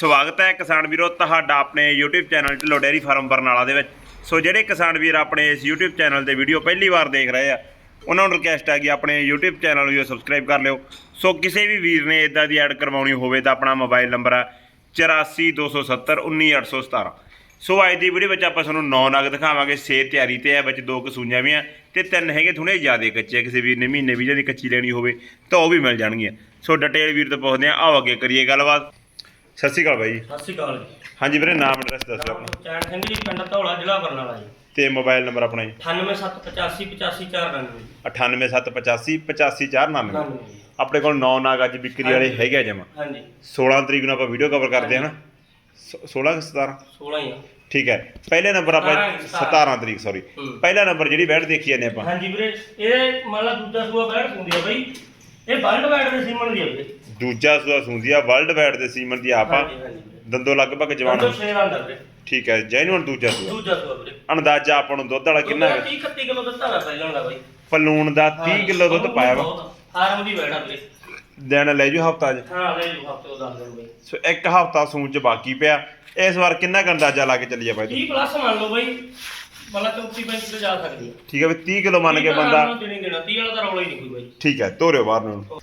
ਸਵਾਗਤ ਹੈ ਕਿਸਾਨ ਵੀਰੋ ਤੁਹਾਡਾ ਆਪਣੇ YouTube channel Dhillon dairy farm Barnala ਦੇ ਵਿੱਚ। ਸੋ ਜਿਹੜੇ ਕਿਸਾਨ ਵੀਰ ਆਪਣੇ ਇਸ YouTube ਚੈਨਲ ਤੇ ਵੀਡੀਓ ਪਹਿਲੀ ਵਾਰ ਦੇਖ ਰਹੇ ਆ, ਉਹਨਾਂ ਨੂੰ ਰਿਕਵੈਸਟ ਹੈ ਕਿ ਆਪਣੇ YouTube ਚੈਨਲ ਨੂੰ ਸਬਸਕ੍ਰਾਈਬ ਕਰ ਲਿਓ। ਸੋ ਕਿਸੇ ਵੀ ਵੀਰ ਨੇ ਇਦਾਂ ਦੀ ਐਡ ਕਰਵਾਉਣੀ ਹੋਵੇ ਤਾਂ ਆਪਣਾ ਮੋਬਾਈਲ ਨੰਬਰ ਆ 8427191817 ਸੋ ਅੱਜ ਦੀ ਵੀਡੀਓ ਵਿੱਚ ਆਪਾਂ ਤੁਹਾਨੂੰ ਨੌ ਨਗ ਦਿਖਾਵਾਂਗੇ। ਸੇ ਤਿਆਰੀ ਤੇ ਹੈ, ਵਿੱਚ ਦੋ ਕਸੂਈਆਂ ਵੀ ਆ ਤੇ ਤਿੰਨ ਹੈਗੇ ਥੋੜੇ ਜ਼ਿਆਦੇ ਕੱਚੇ ਕਿਸੇ ਵੀਰ ਨੇ ਮਹੀਨੇ ਵੀ ਦੀ ਕੱਚੀ ਲੈਣੀ ਹੋਵੇ ਤਾਂ ਉਹ ਵੀ ਮਿਲ ਜਾਣਗੀਆਂ। ਸੋ ਡਿਟੇਲ ਵੀਰ ਤੋਂ ਪੁੱਛਦੇ ਆ ਆਓ ਅੱਗੇ ਕਰੀਏ ਗੱਲਬਾਤ। ਸਤਿ ਸ਼੍ਰੀ ਅਕਾਲ ਬਾਈ ਜੀ। ਸਤਿ ਸ਼੍ਰੀ ਅਕਾਲ ਜੀ। ਹਾਂਜੀ ਵੀਰੇ ਨਾਮ ਐਡਰੈਸ ਦੱਸੋ ਆਪਣਾ। ਚੈਨ ਸਿੰਘ ਜੀ ਪਿੰਡ ਧੌਲਾ ਜ਼ਿਲ੍ਹਾ ਬਰਨਾਲਾ ਜੀ। ਤੇ ਮੋਬਾਈਲ ਨੰਬਰ ਆਪਣਾ ਜੀ। 98785 85499 98785 85499 ਜੀ। ਆਪਣੇ ਕੋਲ ਨੌ ਨਾਗ ਅੱਜ ਵਿਕਰੀ ਵਾਲੇ ਹੈਗੇ ਆ ਜਮਾ। ਹਾਂਜੀ। 16 ਤਰੀਕ ਨੂੰ ਆਪਾਂ ਵੀਡੀਓ ਕਵਰ ਕਰਦੇ ਹਾਂ ਨਾ। ਸ- 16 ਕਿ 17 16 ਹੀ ਆ। ਠੀਕ ਹੈ। ਪਹਿਲੇ ਨੰਬਰ ਆਪਾਂ 17 17 ਤਰੀਕ ਸੌਰੀ। ਪਹਿਲਾ ਨੰਬਰ ਜਿਹੜੀ ਬੈਠ ਦੇਖੀ ਜਾਂਦੇ ਆਪਾਂ। ਹਾਂਜੀ ਵੀਰੇ ਇਹ ਮੰਨ ਲਾ ਦੂਜਾ ਸੂਆ ਬੈਠ ਹੁੰਦੀ ਆ ਬਈ। ਇਹ ਦੇ ਸੀਮਨ ਦੀ ਆ ਦੂਜਾ ਸੂਆ ਸੁੰਦੀ ਆ ਵਰਲਡ ਵਾਈਡ ਦੇ ਸੀਮਨ ਦੀ ਆਪਾਂ। ਦੰਦੋ ਲਗਭਗ ਜਵਾਨ ਛੇ ਦਾ ਠੀਕ ਹੈ ਜੈਨੂਨ ਦੂਜਾ ਸੂਆ। ਦੂਜਾ ਸੂਆ ਵੀਰੇ। ਅੰਦਾਜ਼ਾ ਆਪਾਂ ਨੂੰ ਦੁੱਧ ਵਾਲਾ ਕਿੰਨਾ ਹੈ? 30 31 ਕਿਲੋ ਦਿੱਤਾ ਹੋਇਆ ਪਹਿਲਾਂ ਦਾ ਬਈ। ਪਲੂਣ ਦਾ 30 ਕਿਲੋ ਦੁੱਧ ਪਾਇਆ ਵਾ। ਫਾਰਮ ਦੀ ਬੈਠਾ ਵੀਰੇ। ਦਿਨ ਲੈ ਜੂ ਹਫਤਾ ਅੱਜ ਹਾਂ ਲੈ ਜੂ ਹਫ਼ਤੇ ਉਹ ਦੱਸ ਬਈ। ਸੋ ਇੱਕ ਹਫਤਾ ਸੂਣ ਚ ਬਾਕੀ ਪਿਆ। ਇਸ ਵਾਰ ਕਿੰਨਾ ਕੁ ਅੰਦਾਜ਼ਾ ਲਾ ਕੇ ਚੱਲੀਏ ਬਾਈ 30 ਪਲੱਸ ਮੰਨ ਲਓ ਬਈ। ਮਤਲਬ 34 35 ਤੇ ਜਾ ਸਕਦੀ ਆ ਠੀਕ ਹੈ ਵੀ 30 ਕਿਲੋ ਮੰਨ ਕੇ ਬੰਦਾ ਦੇਣੀ ਦੇਣਾ 30 ਵਾਲਾ ਤਾਂ ਰੌਲਾ ਹੀ ਨਹੀਂ ਕੋਈ ਬਈ। ਠੀਕ ਹੈ ਤੋਰਿਓ ਬਾਹਰ ਨੂੰ।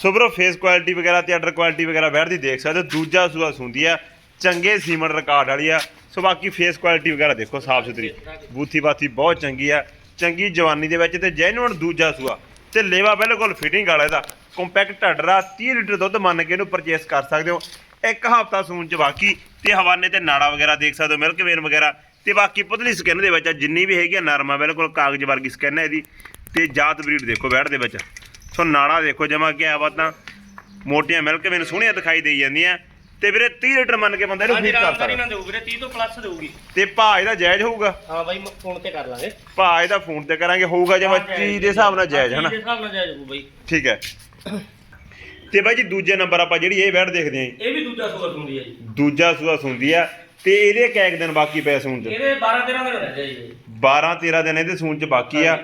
ਸੋ ਬਰੋ ਫੇਸ ਕੁਆਲਿਟੀ ਵਗੈਰਾ ਤੇ ਆਰਡਰ ਕੁਆਲਿਟੀ ਵਗੈਰਾ ਬੈਠਦੀ ਦੇਖ ਸਕਦੇ ਹੋ। ਦੂਜਾ ਸੂਆ ਸੁੰਦੀ ਆ ਚੰਗੇ ਸੀਮਨ ਰਿਕਾਰਡ ਵਾਲੀ ਆ ਸੋ ਬਾਕੀ ਫੇਸ ਕੁਆਲਿਟੀ ਵਗੈਰਾ ਦੇਖੋ ਸਾਫ਼ ਸੁਥਰੀ। ਬੂਥੀ ਬਾਥੀ ਬਹੁਤ ਚੰਗੀ ਆ ਚੰਗੀ ਜਵਾਨੀ ਦੇ ਵਿੱਚ ਤੇ ਜੈਨੂਨ ਦੂਜਾ ਸੂਆ। ਤੇ ਲੇਵਾ ਬਿਲਕੁਲ ਫਿਟਿੰਗ ਵਾਲਾ ਇਹਦਾ। ਕੰਪੈਕਟ ਢੱਡਰਾ 30 ਲੀਟਰ ਦੁੱਧ ਮੰਨ ਕੇ ਇਹਨੂੰ ਪਰਚੇਸ ਕਰ ਸਕਦੇ ਹੋ। ਇੱਕ ਹਫਤਾ ਸੂਣ ਚ ਬਾਕੀ ਤੇ ਹਵਾਨੇ ਤੇ ਨਾੜਾ ਵਗੈਰਾ ਦੇਖ ਸਕਦੇ ਹੋ ਮਿਲਕ ਵੇਨ ਵਗੈਰਾ। ਤੇ ਬਾਕੀ ਪੁਤਲੀ ਸਕਿਨ ਦੇ ਵਿੱਚ ਆ ਜਿੰਨੀ ਵੀ ਹੈਗੀ ਆ ਨਰਮ ਆ ਬਿਲਕੁਲ ਕਾਗਜ਼ ਵਰਗੀ ਸਕਿਨ ਹੈ ਇਹਦੀ। ਤੇ ਜਾਤ ਬਰੀਡ ਦੇਖੋ ਬੈਠ ਦੇ ਵਿੱਚ। ਸੋ ਨਾੜਾ ਦੇਖੋ ਜਮਾ ਕਿਹਾ ਵਾ ਤਾਂ ਮੋਟੀਆਂ ਮਿਲਕ ਵੇਨ ਸੋਹਣੀਆਂ ਦਿਖਾਈ ਦੇਈ ਜਾਂਦੀਆਂ। ਤੇ ਵੀਰੇ 30 ਲੀਟਰ ਮੰਨ ਕੇ ਬੰਦਾ ਇਹਨੂੰ ਫੀਡ ਕਰ ਸਕਦਾ। ਨਾ ਦੇਊ ਵੀਰੇ 30 ਤੋਂ ਪਲੱਸ ਦੇਊਗੀ। ਤੇ ਭਾਅ ਇਹਦਾ ਜਾਇਜ਼ ਹੋਊਗਾ? ਹਾਂ ਬਾਈ ਫੋਨ ਤੇ ਕਰ ਲਾਂਗੇ। ਭਾਅ ਇਹਦਾ ਫੋਨ ਤੇ ਕਰਾਂਗੇ ਹੋਊਗਾ ਜਮਾ ਚੀਜ਼ ਦੇ ਹਿਸਾਬ ਨਾਲ ਜਾਇਜ਼ ਹਨਾ? ਚੀਜ਼ ਦੇ ਹਿਸਾਬ ਨਾਲ ਜਾਇਜ਼ ਹੋਊ ਬਾਈ। ਠੀਕ ਹੈ। ਤੇ ਬਾਈ ਜੀ ਦੂਜੇ ਨੰਬਰ ਆਪਾਂ ਜਿਹੜੀ ਇਹ ਬੈਠ ਦੇਖਦੇ ਆਂ। ਇਹ ਵੀ ਦੂਜਾ ਸੂਆ ਹੁੰਦੀ ਹੈ ਜੀ। ਦੂਜਾ ਸੂਆ ਸੁੰਦੀ ਆ ਤੇ ਇਹਦੇ ਕੈਕ ਦਿਨ ਬਾਕੀ ਪਏ ਸੂਣ ਚ। ਇਹਦੇ 12 13 ਦਿਨ ਰਹਿ ਜਾਈ ਜੀ। 12 13 ਦਿਨ ਇਹਦੇ ਸੂਣ ਚ ਬਾਕੀ ਆ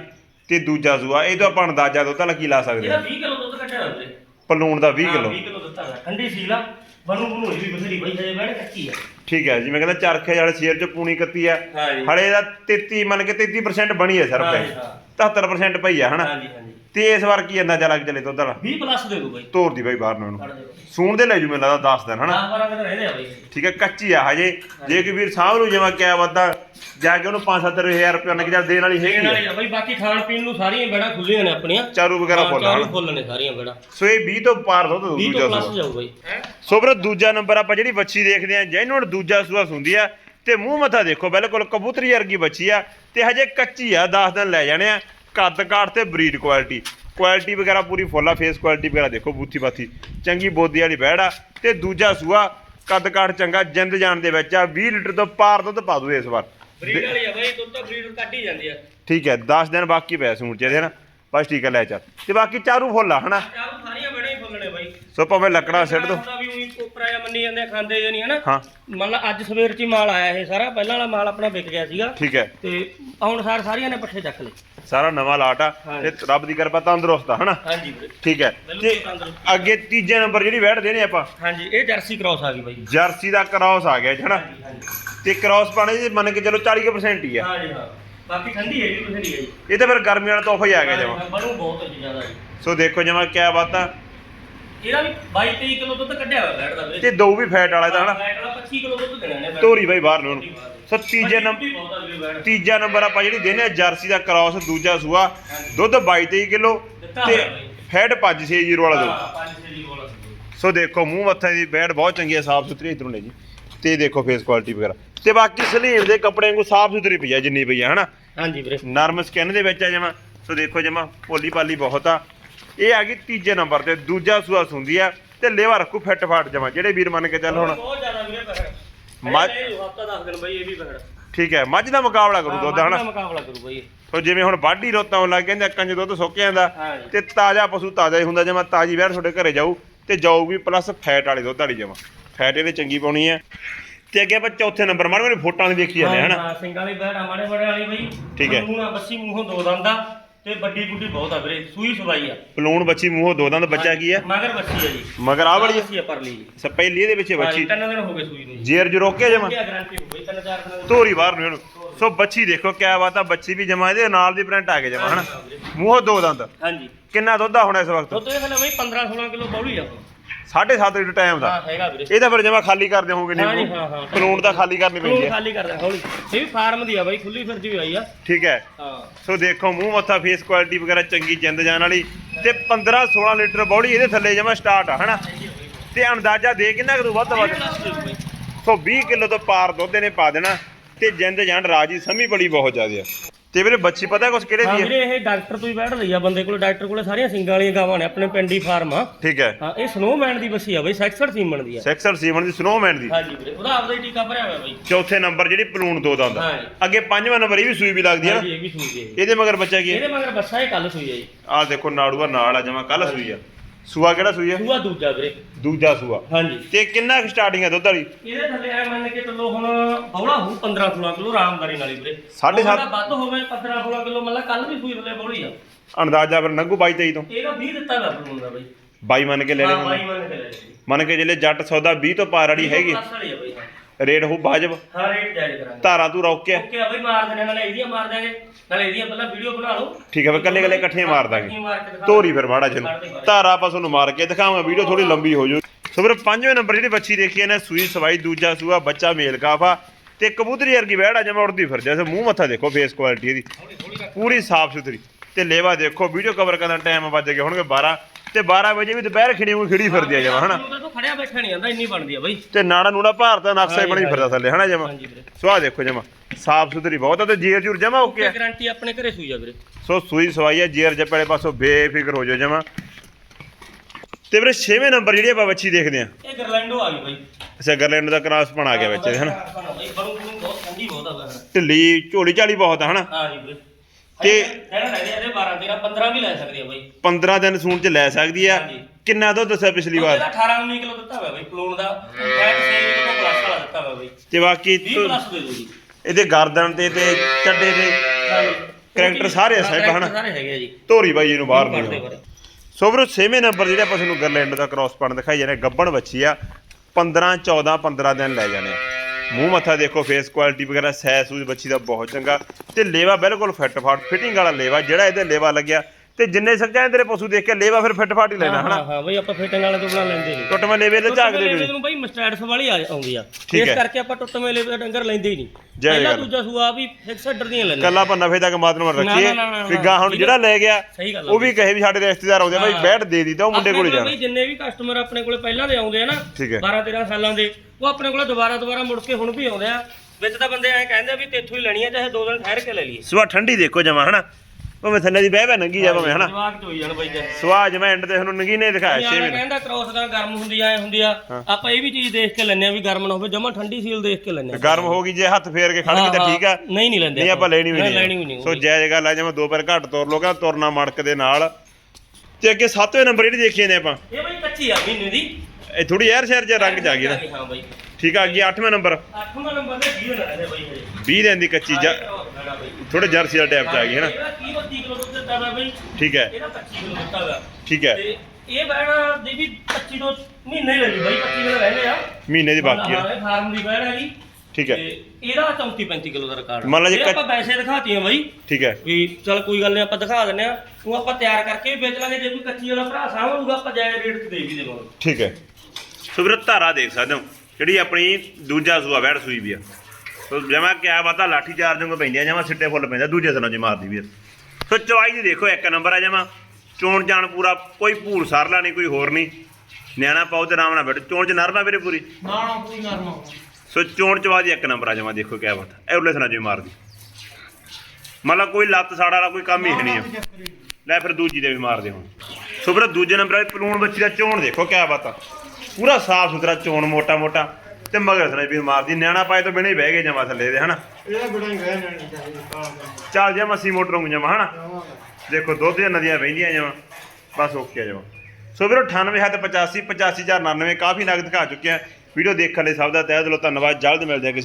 ਤੇ ਦੂਜਾ ਸੂਆ ਇਹ ਤੋਂ ਆਪਾਂ ਅੰਦਾਜ਼ਾ ਦੁੱਧ ਵਾਲਾ ਕੀ ਲਾ ਸਕਦੇ ਇਹਦਾ ਆ। 20 ਕਿਲੋ ਦੁੱਧ ਕੱਢਿਆ ਵੀਰੇ। ਪਲੂਣ ਦਾ 20 ਕਿਲੋ। 20 ਕਿਲੋ ਦਿੱਤਾ ਹੋਇਆ ਠੰਡੀ ਸੀਲ ਆ ਬਣੂ ਬਣੂ ਵੀ ਬਥੇਰੀ ਬਾਈ ਹਜੇ ਬੈਠ ਕੱਚੀ ਆ। ਠੀਕ ਹੈ ਜਿਵੇਂ ਕਹਿੰਦਾ ਚਰਖੇ ਵਾਲੇ ਸ਼ੇਰ ਚ ਪੂਣੀ ਕੱਤੀ ਆ ਹਾਂਜੀ ਹਲੇ ਇਹਦਾ 33 ਮੰਨ ਕੇ 33% ਬਣੀ ਹੈ ਸਰ ਪੈ ਹਾਂ। 73% ਪਈ ਆ ਹਨਾ? ਹਾਂਜੀ ਹਾਂਜੀ। ਤੇ ਇਸ ਵਾਰ ਕੀ ਅੰਦਾਜ਼ਾ ਲੱਗ ਚੱਲੇ ਦੁੱਧ ਵਾਲਾ? 20 ਪਲੱਸ ਦੇ ਦੂ ਬਾਈ। ਤੋਰ ਦੀ ਬਾਈ ਬਾਹਰ ਨੂੰ ਇਹਨੂੰ। ਸੂਣ ਦੇ ਲੈ ਜੂ ਮੈਨੂੰ ਲੱਗਦਾ 10 ਦਿਨ ਹਨਾ? 10 12 ਦਿਨ ਰਹਿੰਦੇ ਆ ਬਾਈ। ਠੀਕ ਹੈ ਕੱਚੀ ਆ ਹਜੇ। ਜੇ ਕਿ ਵੀਰ ਸਾਹਿਬ ਨੂੰ ਜਿਵੇਂ ਕਿਹਾ ਵਾਦਾ ਜਾ ਕੇ ਉਹਨੂੰ 5-7000 ਰੁਪਏ ਉਹਨੇ ਕਿਹਾ ਦੇਣ ਵਾਲੀ ਹੈਗੀ ਹੀ ਬਾਈ ਬਾਕੀ ਖਾਣ ਪੀਣ ਨੂੰ ਸਾਰੀਆਂ ਬੈੜਾ ਖੁੱਲੀਆਂ ਨੇ ਆਪਣੀਆਂ। ਚਾਰੂ ਵਗੈਰਾ ਹਾਂ, ਫੁੱਲ ਚਾਰੂ ਹਨ। ਫੁੱਲ ਨੇ ਸਾਰੀਆਂ ਬੈੜਾ। ਸੋ ਇਹ 20 ਤੋਂ ਪਾਰ ਦੁੱਧ 20 ਦੂਜਾ ਤੋਂ ਪਲੱਸ ਸੂਆ ਜਾਊ ਬਾਈ। ਸੋ ਵੀਰੋ ਦੂਜਾ ਨੰਬਰ ਆਪਾਂ ਜਿਹੜੀ ਬੱਚੀ ਦੇਖਦੇ ਆ ਜੈਨੂਨ ਦੂਜਾ ਸੂਆ ਸੁੰਦੀ ਆ ਤੇ ਮੂੰਹ ਮੱਥਾ ਦੇਖੋ ਬਿਲਕੁਲ ਕਬੂਤਰੀ ਵਰਗੀ ਬੱਚੀ ਆ ਤੇ ਹਜੇ ਕੱਚੀ ਆ 10 ਦਿਨ ਲੈ ਜਾਣੇ ਆ ਕੱਦ ਕਾਠ ਤੇ ਬਰੀਡ ਕੁਆਲਿਟੀ ਕੁਆਲਿਟੀ ਵਗੈਰਾ ਪੂਰੀ ਫੁੱਲ ਫੇਸ ਕੁਆਲਿਟੀ ਵਗੈਰਾ ਦੇਖੋ ਬੂਥੀ ਬਾਥੀ। ਚੰਗੀ ਬੋਦੀ ਵਾਲੀ ਬੈੜ ਆ ਤੇ ਦੂਜਾ ਸੂਆ ਕੱਦ ਕਾਠ ਚੰਗਾ ਜਿੰਦ ਜਾਣ ਦੇ ਵਿੱਚ ਆ 20 ਲੀਟਰ ਤੋਂ ਪਾਰ ਦੁੱਧ ਪਾ ਦੂ ਇਸ ਵਾਰ। ਬਰੀਡ ਵਾਲੀ ਆ ਬਾਈ ਦੁੱਧ ਤਾਂ ਬਰੀਡ ਕੱਢ ਹੀ ਜਾਂਦੀ ਆ। ਠੀਕ ਹੈ 10 ਦਿਨ ਬਾਕੀ ਪਏ ਸੂਣ ਚ ਇਹਦੇ ਨਾ? ਬਸ ਠੀਕ ਹੈ ਲੈ ਚੱਲ। ਤੇ ਬਾਕੀ ਚਾਰੂ ਫੁੱਲ ਆ ਹਨਾ ਚਾਰੂ ਸਾਰੀਆਂ ਬੈੜਾ ਹੀ ਫੁੱਲ ਨੇ ਬਾਈ। ਸੋ ਭਾਵੇਂ ਲੱਕੜਾ ਸਿੱਟ ਦੋ। ਵੀ ਉਹੀ ਕੋਪਰਾ ਜਾਂ ਮੰਨੀ ਜਾਂਦੇ ਆ, ਖਾਂਦੇ ਜਾਂ ਨਹੀਂ ਹਨਾ? ਹਾਂ। ਮੰਨ ਲਾ ਅੱਜ ਸਵੇਰ ਚ ਹੀ ਮਾਲ ਆਇਆ ਇਹ ਸਾਰਾ ਪਹਿਲਾਂ ਵਾਲਾ ਮਾਲ ਆਪਣਾ ਵਿਕ ਗਿਆ ਸੀਗਾ। ਠੀਕ ਹੈ। ਤੇ ਹੁਣ ਸਾਰ ਸਾਰੀਆਂ ਨੇ ਪੱਠੇ ਚੱਕ ਲਏ। ਸਾਰਾ ਨਵਾਂ ਲਾਟ ਆ। ਤੇ ਰੱਬ ਦੀ ਕਿਰਪਾ ਤੰਦਰੁਸਤ ਆ ਹਨਾ? ਹਾਂਜੀ ਵੀਰੇ। ਠੀਕ ਹੈ। ਬਿਲਕੁਲ ਤੰਦਰੁਸਤ। ਅੱਗੇ ਤੀਜੇ ਨੰਬਰ ਜਿਹੜੀ ਵੈਟ ਦੇਣੇ ਆਪਾਂ। ਹਾਂਜੀ ਇਹ ਜਰਸੀ ਕ੍ਰਾਸ ਆ ਗਈ ਬਾਈ। ਜਰਸੀ ਦਾ ਕ੍ਰਾਸ ਆ ਗਿਆ ਜੀ, ਹਨਾ? ਤੇ ਕ੍ਰਾਸ ਪਾਣੇ ਜੀ ਮੰਨ ਕੇ ਚਲੋ 40% ਹੀ ਆ। ਹਾਂਜੀ ਹਾਂ। ਬਾਕੀ ਠੰਡੀ ਹੈ ਜੀ ਬਥੇਰੀ ਹੈ ਜੀ ਇਹ ਤਾਂ ਫਿਰ ਗਰਮੀ ਵਾਲਾ ਤੋਹਫਾ ਹੀ ਆ ਗਿਆ ਜਮਾ। ਬਣੂ ਬਹੁਤ ਜ਼ਿਆਦਾ ਜੀ। ਸੋ ਦੇਖੋ ਜਮਾ ਕਿਆ ਬਾਤ ਆ। ਇਹਦਾ ਵੀ 22 23 ਕਿਲੋ ਦੁੱਧ ਕੱਢਿਆ ਹੋਇਆ ਬੈਠ ਦਾ ਵੀਰੇ। ਤੇ ਦੋ ਵੀ ਫੈਟ ਵਾਲਾ ਤਾਂ ਹਨਾ? ਬੈਠ ਦਾ 25 ਕਿਲੋ ਦੁੱਧ ਦੇਣਾ ਨੇ ਧੋਰੀ ਬਾਈ ਬਾਹਰ ਨੂੰ ਉਹਨੂੰ। ਸੋ ਤੀਜੇ ਨੰਬਰ ਤੀਜਾ ਨੰਬਰ ਆਪਾਂ ਜਿਹੜੀ ਦੇਨੇ ਆ ਜਰਸੀ ਦਾ ਕ੍ਰਾਸ ਦੂਜਾ ਸੂਆ। ਦੁੱਧ 22 23 ਕਿਲੋ ਤੇ। ਫੈਟ 560 ਵਾਲਾ ਦੋ ਸੋ ਦੇਖੋ ਮੂੰਹ ਮੱਥੇ ਦੀ ਬੈੜ ਬਹੁਤ ਚੰਗੀ ਹੈ ਸਾਫ਼ ਸੁਥਰੀ ਇਧਰੋਂ ਨੇ ਜੀ। ਤੇ ਦੇਖੋ ਫੇਸ ਕੁਆਲਿਟੀ ਵਗੈਰਾ। ਤੇ ਬਾਕੀ ਸਲੀਵ ਦੇ ਕੱਪੜੇ ਨੂੰ ਸਾਫ਼ ਸੁਥਰੀ ਪਈ ਆ ਜਿੰਨੀ ਪਈ ਆ ਹਨਾ? ਹਾਂਜੀ ਵੀਰੇ। ਨਰਮ ਸਕਿਨ ਦੇ ਵਿੱਚ ਆ ਜਮਾ। ਸੋ ਦੇਖੋ ਜਮਾ ਪੋਲੀ ਪਾਲੀ ਬਹੁਤ ਆ। ਇਹ ਆ ਗਈ ਤੀਜੇ ਨੰਬਰ ਤੇ ਦੂਜਾ ਸੂਆ ਸੁੰਦੀ ਆ ਤੇ ਲੇਵਾ ਰੱਖੂ ਫਿੱਟ ਫਾਟ ਜਮਾ ਜਿਹੜੇ ਵੀਰ ਮੰਨ ਕੇ ਚੱਲ ਹੁਣ। ਬਹੁਤ ਜ਼ਿਆਦਾ ਵੀਰੇ ਬੈਠ ਮੱਝ- ਹਫਤਾ 10 ਦਿਨ ਬਾਈ ਇਹ ਵੀ ਬੈਠ ਠੀਕ ਹੈ ਮੱਝ ਦਾ ਮੁਕਾਬਲਾ ਕਰੂ ਦੁੱਧ ਹਨਾ? ਮੁਕਾਬਲਾ ਕਰੂ ਬਾਈ ਸੋ ਜਿਵੇਂ ਹੁਣ ਵਾਢੀ ਰੋਤਾਂ ਲੱਗ ਅੱਕਾਂ 'ਚ ਦੁੱਧ ਸੁੱਕ ਜਾਂਦਾ। ਤੇ ਤਾਜ਼ਾ ਪਸ਼ੂ ਤਾਜ਼ਾ ਹੀ ਹੁੰਦਾ ਜਮਾ ਤਾਜੀ ਵੈਰ ਤੁਹਾਡੇ ਘਰੇ ਜਾਊ ਤੇ ਜਾਊਗੀ ਪਲੱਸ ਫੈਟ ਵਾਲੇ ਦੁੱਧ ਵਾਲੀ ਜਮਾ। ਫੈਟ ਇਹਦੇ ਚੰਗੀ ਪਾਉਣੀ ਹੈ। ਤੇ ਅੱਗੇ ਆਪਾਂ ਚੌਥੇ ਨੰਬਰ ਮਾਰ ਮੇਰੇ ਫੋਟੋਆਂ ਦੀ ਦੇਖੀ ਜਾਂਦੇ ਹਨਾ? ਹਾਂ ਸਿੰਘ ਵਾਲੀ ਬੈਠ ਮਾੜੇ ਬੜੇ ਵਾਲੀ ਬਾਈ। ਠੀਕ ਹੈ। ਮੂੰਹ ਬੱਸੀ ਮੂੰਹੋਂ ਦੋ ਦੰਦਾ ਤੇ ਵੱਡੀ ਗੁੱਡੀ ਬਹੁਤ ਆ ਵੀਰੇ ਸੂਈ ਸਵਾਈ ਆ। ਪਲੂਣ ਬੱਚੀ ਮੂੰਹੋਂ ਦੋ ਦੰਦ ਬੱਚਾ ਕੀ ਆ? ਮਗਰ ਬੱਚੀ ਆ ਜੀ। ਮਗਰ ਆ? ਬੜੀ ਬੱਚੀ ਆ ਪਰਲੀ ਜੀ। ਸ ਪਹਿਲੀ ਇਹਦੇ ਵਿੱਚ ਹਾਂਜੀ, ਬੱਚੀ ਤਿੰਨ ਦਿਨ ਹੋ ਗਏ ਸੂਈ ਨੂੰ ਜੇਰ ਜੁ ਰੋਕਿਆ ਜਮਾ? ਗਾਰੰਟੀ ਹੋ ਗਈ ਤਿੰਨ ਚਾਰ ਦਿਨਾਂ ਧੋਰੀ ਬਾਹਰ ਨੂੰ ਇਹਨੂੰ। ਸੋ ਬੱਚੀ ਦੇਖੋ ਕਿਆ ਬਾਤ ਆ ਬੱਚੀ ਵੀ ਜਮਾ ਇਹਦੇ ਨਾਲ ਦੀ ਪ੍ਰਿੰਟ ਆ ਕੇ ਜਮਾ ਹਨਾ? ਹਾਂ। ਮੂੰਹੋਂ ਦੋ ਦੰਦ। ਹਾਂਜੀ। ਕਿੰਨਾ ਦੁੱਧ ਆ ਹੁਣ ਇਸ ਵਕਤ? ਦੁੱਧ ਇਹ ਬਈ 15 16 ਕਿਲੋ ਬੌਲੀ ਆ। 7.5 ਲੀਟਰ ਟਾਈਮ ਦਾ। ਹਾਂ ਹੈਗਾ ਵੀਰੇ। ਇਹ ਤਾਂ ਫਿਰ ਜਮਾ ਖਾਲੀ ਕਰਦੇ ਹੋਗੇ ਹਾਂ ਜੀ, ਹਾਂ, ਹਾਂ। ਪਲੂਣ ਤਾਂ ਖਾਲੀ ਕਰਨੀ ਪੈਂਦੀ ਹੈ। ਖਾਲੀ ਕਰਦਾ ਹੌਲੀ। ਇਹ ਵੀ ਫਾਰਮ ਦੀ ਆ ਬਾਈ ਖੁੱਲੀ ਫਿਰਦੀ ਹੋਈ ਆ। ਠੀਕ ਹੈ। ਹਾਂ। ਸੋ ਦੇਖੋ ਮੂੰਹ ਮੱਥਾ ਫੇਸ ਕੁਆਲਿਟੀ ਵਗੈਰਾ ਚੰਗੀ ਜਿੰਦ ਜਾਨ ਵਾਲੀ। ਤੇ 15 16 ਲੀਟਰ ਬੌੜੀ ਇਹਦੇ ਥੱਲੇ ਜਮਾ ਸਟਾਰਟ ਆ ਹਨਾ? ਤੇ ਅੰਦਾਜ਼ਾ ਦੇ ਕਿੰਨਾ ਕਰੂ ਵੱਧ ਤੋਂ ਵੱਧ। ਸੋ 20 ਕਿਲੋ ਤੋਂ ਪਾਰ ਦੁੱਧ ਇਹਨੇ ਪਾ ਦੇਣਾ। ਤੇ ਜਿੰਦ ਜਾਨ ਰਾਜੀ ਸਮੀ ਬੜੀ ਬਹੁਤ ਜ਼ਿਆਦਾ ਆ। ਤੇ ਵੀਰੇ ਬੱਚੀ ਪਤਾ ਕੁਛ ਕਿਹੜੇ ਹਾਂ ਦੀ ਹੈ? ਵੀਰੇ ਇਹ ਡਾਕਟਰ ਤੋਂ ਹੀ ਬੈਠ ਲਈ ਆ ਬੰਦੇ ਕੋਲ ਡਾਕਟਰ ਕੋਲੇ ਸਾਰੀਆਂ ਸਿੰਗਾਂ ਵਾਲੀਆਂ ਗਾਵਾਂ ਨੇ ਆਪਣੇ ਪਿੰਡੀ ਫਾਰਮ ਆ। ਠੀਕ ਹੈ। ਹਾਂ ਇਹ ਸਨੋਮੈਨ ਦੀ ਬੱਸੀ ਆ ਬਈ 66 ਸੀਮਨ ਦੀ ਆ। ਸੈਕਸਰ ਸੀਮਨ ਦੀ ਸਨੋਮੈਨ ਦੀ। ਹਾਂਜੀ ਵੀਰੇ ਉਹਦਾ ਆਪਦਾ ਹੀ ਟੀਕਾ ਭਰਿਆ ਹੋਇਆ ਬਈ। ਚੌਥੇ ਨੰਬਰ ਜਿਹੜੀ ਪਲੂਣ ਦੋ ਦੰਦ ਹਾਂ ਜੀ। ਅੱਗੇ ਪੰਜਵਾਂ ਨੰਬਰ ਇਹ ਵੀ ਸੂਈ ਵੀ ਲੱਗਦੀ ਹੈ ਹਾਂਜੀ ਇਹ ਵੀ ਸੂਈ ਹੈ ਇਹਦੇ ਮਗਰ ਬੱਚਾ ਕੀ ਹੈ? ਇਹਦੇ ਮਗਰ ਬੱਸਾ ਇਹ ਕੱਲ ਸੂਈ ਆ ਜੀ। ਆਹ ਦੇਖੋ ਨਾੜੂਆ ਨਾਲ ਆ ਜਮਾ ਕੱਲ ਸੂਈ ਆ। ਸੂਆ ਕਿਹੜਾ ਸੂਈ ਆ? ਸੂਆ ਦੂਜਾ ਵੀਰੇ। ਦੂਜਾ ਸੂਆ। ਹਾਂਜੀ। ਤੇ ਕਿੰਨਾ ਕੁ ਸਟਾਰਟਿੰਗ ਆ ਦੁੱਧ ਵਾਲੀ? ਇਹਦੇ ਥੱਲੇ ਆ ਮੰਨ ਕੇ ਚੱਲੋ ਹੁਣ ਬੌਲਾ ਹੋਊ 15 16 ਕਿਲੋ ਆਰਾਮਦਾਰੀ ਨਾਲ ਹੀ ਵੀਰੇ। ਸਾਢੇ ਸੱਤ- ਉਹ ਕਹਿੰਦਾ ਵੱਧ ਹੋਵੇ 15 16 ਕਿਲੋ ਮਤਲਬ ਕੱਲ ਵੀ ਸੂਈ ਥੱਲੇ ਬੌਲੀ ਆ। ਅੰਦਾਜ਼ਾ ਫਿਰ ਨੰਗੂ 22 23 ਤੋਂ। ਇਹਦਾ 20 ਦਿੱਤਾ ਵਾ ਬਲੂਨ ਦਾ ਬਈ। 22 ਮੰਨ ਕੇ ਲੈ ਹਾਂ ਲੈ ਬਾਈ ਮੰਨ ਕੇ ਲੈ ਲਈ ਮੰਨ ਕੇ ਜਿਹੜੇ ਜੱਟ ਸੌਦਾ 20 ਤੋਂ ਪਾਰ ਵਾਲੀ ਹੈਗੀ ਰੇਟ ਹੋ ਵਾਜਬ ਹਾਂ ਰੇਟ ਜਾਇਜ਼ ਕਰਾਂਗੇ। ਧਾਰਾਂ ਤੂੰ ਰੋਕਿਆ ਓਕੇ ਆ ਬਈ ਮਾਰ ਦੇਣੇ ਨਾਲੇ ਇਹਦੀਆਂ ਮਾਰ ਦਾਂਗੇ ਨਾਲੇ ਇਹਦੀਆਂ ਪਹਿਲਾਂ ਵੀਡੀਓ ਬਣਾ ਲਓ। ਠੀਕ ਹੈ ਫਿਰ ਕੱਲੇ ਕੱਲੇ ਇਕੱਠੀਆਂ ਮਾਰ ਦਾਂਗੇ। ਕੇ ਧੋਰੀ ਫਿਰ ਮਾੜਾ ਜਿਹਨੂੰ ਧਾਰਾ ਆਪਾਂ ਤੁਹਾਨੂੰ ਮਾਰ ਕੇ ਦਿਖਾਵਾਂਗਾ ਵੀਡੀਓ ਥੋੜੀ ਲੰਬੀ ਹੋ ਜੂ ਸੋ ਫਿਰ ਪੰਜਵੇਂ ਨੰਬਰ ਜਿਹੜੀ ਬੱਚੀ ਦੇਖੀ ਇਹਨੇ ਸੂਈ ਸਵਾਈ ਦੂਜਾ ਸੂਆ ਬੱਚਾ ਮੇਲ ਕਾਫਾ ਤੇ ਕਬੂਤਰੀ ਵਰਗੀ ਵਹਿੜਾ ਜਮਾ ਉੜਦੀ ਫਿਰ ਜੈਸੇ ਮੂੰਹ ਮੱਥਾ ਦੇਖੋ ਫੇਸ ਕੁਆਲਿਟੀ ਇਹਦੀ। ਪੂਰੀ ਸਾਫ਼ ਸੁਥਰੀ। ਤੇ ਲੇਵਾ ਦੇਖੋ ਵੀਡੀਓ ਕਵਰ ਕਰਨ ਦਾ ਟਾਈਮ ਵੱਜ ਗਏ ਹੋਣਗੇ 12 ਤੇ 12 ਵਜੇ ਵੀ ਦੁਪਹਿਰ ਖਿੜੀ ਨੂੰ ਖਿੜੀ ਫਿਰਦੀ ਆ ਜਮਾ ਹਨਾ? ਉਹਦੇ ਤੋਂ ਖੜਿਆ ਬੈਠਾ ਨਹੀਂ ਜਾਂਦਾ ਇੰਨੀ ਬਣਦੀ ਆ ਬਈ। ਤੇ ਨਾੜਾ ਨੂੜਾ ਭਾਰਤ ਦਾ ਨਕਸ਼ਾ ਹੀ ਬਣੀ ਫਿਰਦਾ ਥੱਲੇ ਹਨਾ ਜਮਾ? ਹਾਂਜੀ ਵੀਰੇ। ਦੇਖੋ ਜਮਾ ਸਾਫ਼ ਸੁਥਰੀ ਬਹੁਤ ਆ ਤੇ ਜੀਰ ਜੂਰ ਜਮਾ ਓਕੇ ਆ? ਗਾਰੰਟੀ ਆਪਣੇ ਘਰੇ ਸੂਈ ਆ ਵੀਰੇ। ਸੋ ਸੂਈ ਸਵਾਈ ਹੈ ਜੀਰ ਜੱਪੜੇ ਪਾਸੋਂ ਬੇਫਿਕਰ ਹੋ ਜਾਓ ਜਮਾ। ਤੇ ਵੀਰੇ 6ਵੇਂ ਨੰਬਰ ਜਿਹੜੀ ਆਪਾਂ ਬੱਚੀ ਦੇਖਦੇ ਆ। ਇਹ ਗਰਲੈਂਡੋ ਆ ਗਈ ਬਈ। ਅੱਛਾ ਗਰਲੈਂਡ ਦਾ ਕ੍ਰਾਸ ਬਣਾ ਗਿਆ ਵਿੱਚ ਹਨਾ? ਬਰੂ ਬਹੁਤ ਠੰਡੀ ਬਹੁਤ ਆ। ਢਿੱਲੀ ਝੋਲੀ ਝਾਲੀ ਬਹੁਤ ਆ ਹਨਾ? ਹਾਂ ਜੀ ਵੀਰੇ। ਤੇ- ਇਹਨਾਂ ਲੈ ਇਹਦੇ 12 13 15 ਵੀ ਲੈ ਸਕਦੇ ਆ ਬਈ। 15 ਦਿਨ ਸੂਣ ਚ ਲੈ ਸਕਦੀ ਆ। ਹਾਂਜੀ। ਕਿੰਨਾ ਦੁੱਧ ਦੱਸਿਆ ਪਿਛਲੀ ਵਾਰ? ਉਹਦਾ 18 19 ਕਿਲੋ ਦਿੱਤਾ ਹੋਇਆ ਬਈ ਕਲੋਨ ਦਾ। ਫੈਟ 6 ਕਿਲੋ ਪਲੱਸ ਵਾਲਾ ਦਿੱਤਾ ਹੋਇਆ ਬਈ। ਤੇ ਬਾਕੀ 20 ਤੂੰ- ਪਲੱਸ ਦੇ ਦੋ ਜੀ ਇਹਦੇ ਗਰਦਨ ਤੇ ਤੇ ਚੱਡੇ ਤੇ ਕਰੈਕਟਰ ਸਾਰੇ ਆ ਸਾਹਿਬ, ਹਨਾ? ਸਾਰੇ ਹੈਗੇ ਆ ਜੀ। ਧੋਰੀ ਬਾਈ ਇਹਨੂੰ ਬਾਹਰ ਪੜ੍ਹਦੇ ਨਹੀਂ ਬਾਰੇ। ਸੋ ਵੀਰੋ 6ਵੇਂ ਨੰਬਰ ਜਿਹੜੇ ਆਪਾਂ ਤੁਹਾਨੂੰ ਗਰਲੈਂਡ ਦਾ ਕ੍ਰਾਸ ਪਣ ਦਿਖਾਈ ਜਾਂਦੇ ਗੱਬਣ ਬੱਚੀ ਆ। 15 14 15 ਦਿਨ ਲੈ ਜਾਣੇ ਆ। ਮੂੰਹ ਮੱਥਾ ਦੇਖੋ ਫੇਸ ਕੁਆਲਿਟੀ ਵਗੈਰਾ ਸੈਸ ਸੂਜ ਬੱਚੀ ਦਾ ਬਹੁਤ ਚੰਗਾ। ਤੇ ਲੇਵਾ ਬਿਲਕੁਲ ਫਿੱਟ ਫਾਟ ਫਿਟਿੰਗ ਵਾਲਾ ਲੇਵਾ, ਜਿਹੜਾ ਇਹਦੇ ਲੇਵਾ ਲੱਗਿਆ ਤੇ ਜਿੰਨੇ ਸਕਦਾ ਤੇਰੇ ਪਸ਼ੂ ਦੇਖ ਕੇ ਲੇਵਾ ਫਿਰ ਫਿੱਟ ਫਾਟ ਹੀ ਲੈਣਾ ਹਾਂ ਹਨਾ? ਹਾਂ ਬਈ ਆਪਾਂ ਫਿਟਿੰਗ ਵਾਲੇ ਤੋਂ ਬਣਾ ਲੈਂਦੇ ਨਹੀਂ। ਟੁੱਟਵੇਂ ਲੇਵੇ ਤੇ ਝਾਕਦੇ ਵੀ ਨੂੰ ਬਈ ਮਸਟੈਡਸ ਵਾਲੀ ਆ- ਆਉਂਦੀ ਆ। ਠੀਕ ਇਸ ਹੈ। ਕਰਕੇ ਆਪਾਂ ਟੁੱਟਵੇਂ ਲੇਵੇ ਦਾ ਡੰਗਰ ਲੈਂਦੇ ਹੀ ਨਹੀਂ। ਜੈ ਪਹਿਲਾ ਗੱਲ। ਦੂਜਾ ਸੂਆ ਵੀ ਫਿਕਸਡ ਦੀਆਂ ਲੈਂਦੇ। ਕੱਲਾ ਆਪਾਂ ਨਫੇ ਤੱਕ ਮਾਤ ਨੂੰ ਰੱਖੀਏ ਨਾ, ਨਾ, ਨਾ, ਵੀ ਨਾ, ਹੁਣ ਜਿਹੜਾ ਲੈ ਗਿਆ ਸਹੀ ਗੱਲ ਆ ਉਹ ਵੀ ਕਹੇ ਵੀ ਸਾਡੇ ਰਿਸ਼ਤੇਦਾਰ ਆਉਂਦੇ ਆ ਭਾਈ। ਬੈਠ ਦੇ ਦੀ ਤਾਂ ਉਹ ਮੁੰਡੇ ਕੋਲੇ ਆਪਣੇ ਜਾਣਾ। ਬਈ ਜਿੰਨੇ ਵੀ ਕਸਟਮਰ ਆਪਣੇ ਕੋਲੇ ਪਹਿਲਾਂ ਦੇ ਆਉਂਦੇ ਆ ਨਾ ਠੀਕ ਹੈ। 12 13 ਸਾਲਾਂ ਦੇ ਉਹ ਆਪਣੇ ਕੋਲੇ ਦੁਬਾਰਾ ਦੁਬਾਰਾ ਮੁੜ ਕੇ ਹੁਣ ਵੀ ਆਉਂਦੇ ਆ। ਵਿੱਚ ਤਾਂ ਬੰਦੇ ਐ ਕਹਿੰਦੇ ਆ ਵੀ ਤੇਥੋਂ ਹੀ ਲੈਣੀ ਆ ਚਾਹੇ ਦੋ ਦਿਨ ਠਹਿਰ ਕੇ ਲੈ ਲਈਏ। ਸੁਆ ਠੰਡੀ ਦੇਖੋ ਜਮਾ ਹਨਾ? ਭਾਵੇਂ ਥੱਲੇ ਦੀ ਬਹਿ ਬਹਿ ਨੰਗੀ ਜਾ ਭਾਵੇਂ ਹਨਾ? ਜਵਾਕ ਚ ਹੋਈ ਜਾਣ ਬਈ ਜੇ। ਸੁਆ ਜਮਾ ਐਂਡ ਤੇ ਤੁਹਾਨੂੰ ਨੰਗੀ ਨੇ ਦਿਖਾਇਆ ਯਾਰ 6 ਮਹੀਨੇ। ਕਹਿੰਦਾ ਕ੍ਰੋਸ ਦਾ ਗਰਮ ਹੁੰਦੀ ਆ ਐ ਹੁੰਦੀ ਆ। ਆਪਾਂ ਇਹ ਵੀ ਚੀਜ਼ ਦੇਖ ਕੇ ਲੈਣੇ ਆ ਵੀ ਗਰਮ ਨਾ ਹੋਵੇ ਜਮਾ ਠੰਡੀ ਸੀਲ ਦੇਖ ਕੇ ਲੈਣੇ ਆ। ਗਰਮ ਹੋ ਗਈ ਜੇ ਹੱਥ ਫੇਰ ਕੇ ਖੜ ਗਈ ਤਾਂ ਠੀਕ ਆ। ਨਹੀਂ ਨਹੀਂ ਲੈਂਦੇ ਨਹੀਂ ਆਪਾਂ। ਲੈਣੀ ਵੀ ਨਹੀਂ, ਲੈਣੀ ਵੀ ਨਹੀਂ ਨਹੀਂ ਸੋ ਜਾਇਜ਼ ਗੱਲ ਆ ਜਿਵੇਂ ਦੋ ਪੈਰ ਘੱਟ ਤੁਰ ਲੋਗਾ ਤੁਰਨਾ ਮੜਕ ਦੇ ਨਾਲ। ਤੇ ਅੱਗੇ 7ਵੇਂ ਨੰਬਰ ਜਿਹੜੀ ਦੇਖੀ ਨੇ ਆਪਾਂ। ਇਹ ਬਈ ਕੱਚੀ ਆ ਮਹੀਨੇ ਦੀ। ਇਹ ਥੋੜੀ ਯਾਰ ਸ਼ਹਿਰ ਜਿਹਾ ਰੰਗ ਆ ਗਈ ਨਾ। ਹਾਂ ਬਈ। ਠੀਕ ਆ ਅੱਗੇ 8ਵੇਂ ਨੰਬਰ। ਅੱਠਵਾਂ ਨੰਬਰ ਤੇ 20 ਨਾ ਰਹੇ ਬਈ ਹਜੇ। 20 ਦਿਨ ਦੀ ਕੱਚੀ ਜਾ ਥੋੜੇ ਜਰਸੀ ਦਾ ਟਾਈਪ ਚ ਆ ਗਈ ਹੈ ਨਾ? ਇਹਦਾ 30 32 ਕਿਲੋ ਦੁੱਧ ਦਿੱਤਾ ਵਾ ਬਈ। ਠੀਕ ਹੈ। ਇਹਦਾ 25 ਕਿਲੋ ਦਿੱਤਾ ਵਾ ਠੀਕ ਹੈ। ਤੇ ਇਹ ਬੈਣ ਦੀ ਵੀ 25 ਤੋਂ ਮਹੀਨੇ ਹੀ ਲੱਗੀ ਬਾਈ 25 ਕਿਲੋ ਰਹਿੰਦੇ ਆ। ਮਹੀਨੇ ਦੀ ਬਾਕੀ ਹੈ। ਫਾਰਮ ਦੀ ਬੈਣ ਹੈਗੀ। ਠੀਕ ਹੈ। ਤੇ ਇਹਦਾ 34 35 ਕਿਲੋ ਦਾ ਰਿਕਾਰਡ ਮੰਨ ਲਾ ਜੇ ਆਪਾਂ ਪੈਸੇ ਦਿਖਾਤੀਆਂ ਬਾਈ। ਠੀਕ ਹੈ। ਵੀ ਚਲ ਕੋਈ ਗੱਲ ਨਹੀਂ ਆਪਾਂ ਦਿਖਾ ਦਿੰਨੇ ਆ। ਉਹ ਆਪਾਂ ਤਿਆਰ ਕਰਕੇ ਵੇਚ ਲਾਂਗੇ। ਜੇ ਕੋਈ ਕੱਚੀ ਵਾਲਾ ਭਰਾ ਸਾਂਭੂਗਾ ਆਪਾਂ ਜਾਇਜ਼ ਰੇਟ ਤੇ ਦੇ ਵੀ ਦੇਵਾਂਗੇ। ਠੀਕ ਹੈ। ਸੋ ਵੀਰ ਧਾਰਾ ਦੇਖ ਸਕਦੇ ਹੋ। ਜਿਹੜੀ ਆਪਣੀ ਦੂਜਾ ਸੂਆ ਵੈੜ ਸੂਈ ਵੀ ਆ। ਸੋ ਜਮਾ ਕਿਆ ਬਾਤਾਂ ਲਾਠੀ ਚਾਰਜ ਨੂੰ ਪੈਂਦੀਆਂ ਜਮਾ ਸਿੱਟੇ ਫੁੱਲ ਪੈਂਦਾ ਦੂਜੇ ਸਨਾਂ 'ਚ ਮਾਰਦੀ ਵੀਰ। ਸੋ ਚਵਾਈ ਦੀ ਦੇਖੋ ਇੱਕ ਨੰਬਰ ਆ ਜਮਾ। ਚੋਣ ਜਾਣ ਪੂਰਾ ਕੋਈ ਭੂਰ ਸਰਲਾ ਨਹੀਂ ਕੋਈ ਹੋਰ ਨਹੀਂ। ਨਿਆਣਾ ਪਾਉ ਤੇ ਆਰਾਮ ਨਾਲ ਬੈਠ। ਚੋਣ ਚ ਨਰਮਾ ਵੀਰੇ ਪੂਰੀ। ਨਾ ਨਾ ਕੋਈ ਨਰਮਾ ਸੋ ਚੋਣ ਚਵਾ ਦੀ ਇੱਕ ਨੰਬਰ ਆ ਜਮਾ ਦੇਖੋ ਕਿਆ ਬਾਤ ਐ ਉਰਲੇ 'ਚ ਵੀ ਮਾਰਦੀ। ਮਤਲਬ ਕੋਈ ਲੱਤ ਸਾੜ ਵਾਲਾ ਕੋਈ ਕੰਮ ਹੀ ਨਹੀਂ ਆ। ਲੈ ਫਿਰ ਦੂਜੀ ਦੇ ਵੀ ਮਾਰਦੇ ਹੁਣ। ਸੋ ਫਿਰ ਦੂਜੇ ਨੰਬਰ ਵਾਲੀ ਪਲੂਣ ਬੱਚੀ ਦਾ ਚੋਣ ਦੇਖੋ ਕਿਆ ਬਾਤ ਆ। ਪੂਰਾ ਸਾਫ਼ ਸੁਥਰਾ ਚੋਣ ਮੋਟਾ ਮੋਟਾ ਤੇ ਮਗਰ ਸਨੇ ਵੀ ਮਾਰਦੀ ਨਿਆਣਾ ਪਾਏ ਤੋਂ ਬਿਨੇ ਹੀ ਬਹਿ ਗਏ ਜਮਾ ਥੱਲੇ ਦੇ ਹਨਾ? ਇਹਦਾ ਬੜਾ ਹੀ ਚਾਹੀਦਾ ਕਾਲਾ ਚੱਲ ਜਾ ਮੱਸੀ ਮੋਟਰ ਨੂੰ ਜਮਾ ਹਨਾ? ਦੇਖੋ ਦੁੱਧ ਦੀਆਂ ਨਦੀਆਂ ਵਹਿੰਦੀਆਂ ਜਮਾ ਬਸ ਓਕੇ ਜਮਾ ਸੋ ਵੀਰੋ 98 ਹੱਥ 85 85499 ਕਾਫੀ ਨਗਦ ਦਿਖਾ ਚੁੱਕੇ ਆ ਵੀਡੀਓ ਦੇਖਣ ਲਈ ਸਭ ਦਾ ਤਹਿ ਦਿਲੋਂ ਧੰਨਵਾਦ ਜਲਦ ਮਿਲਦੇ ਹਾਂ ਕਿਸੇ